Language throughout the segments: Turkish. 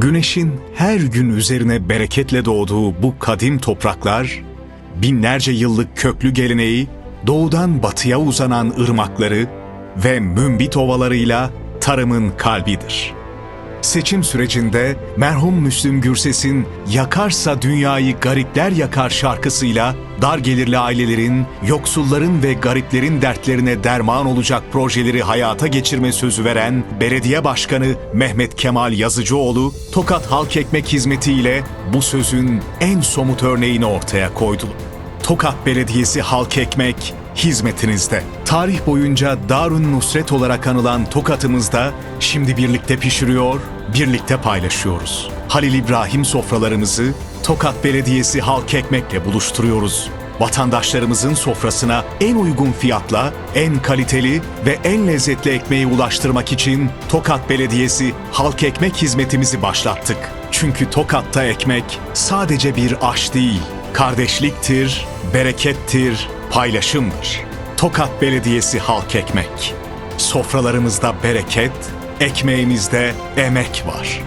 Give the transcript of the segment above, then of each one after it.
Güneşin her gün üzerine bereketle doğduğu bu kadim topraklar, binlerce yıllık köklü geleneği, doğudan batıya uzanan ırmakları ve mümbit ovalarıyla tarımın kalbidir. Seçim sürecinde merhum Müslüm Gürses'in Yakarsa Dünyayı Garipler Yakar şarkısıyla dar gelirli ailelerin, yoksulların ve gariplerin dertlerine derman olacak projeleri hayata geçirme sözü veren Belediye Başkanı Mehmet Kemal Yazıcıoğlu, Tokat Halk Ekmek Hizmeti ile bu sözün en somut örneğini ortaya koydu. Tokat Belediyesi Halk Ekmek hizmetinizde. Tarih boyunca Darun Nusret olarak anılan Tokat'ımızda şimdi birlikte pişiriyor, birlikte paylaşıyoruz. Halil İbrahim sofralarımızı Tokat Belediyesi Halk Ekmek'le buluşturuyoruz. Vatandaşlarımızın sofrasına en uygun fiyatla, en kaliteli ve en lezzetli ekmeği ulaştırmak için Tokat Belediyesi Halk Ekmek hizmetimizi başlattık. Çünkü Tokat'ta ekmek sadece bir aş değil, kardeşliktir, berekettir, paylaşımdır. Tokat Belediyesi Halk Ekmek. Sofralarımızda bereket, ekmeğimizde emek var.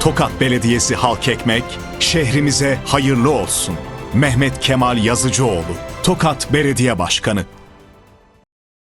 Tokat Belediyesi Halk Ekmek, şehrimize hayırlı olsun. Mehmet Kemal Yazıcıoğlu, Tokat Belediye Başkanı.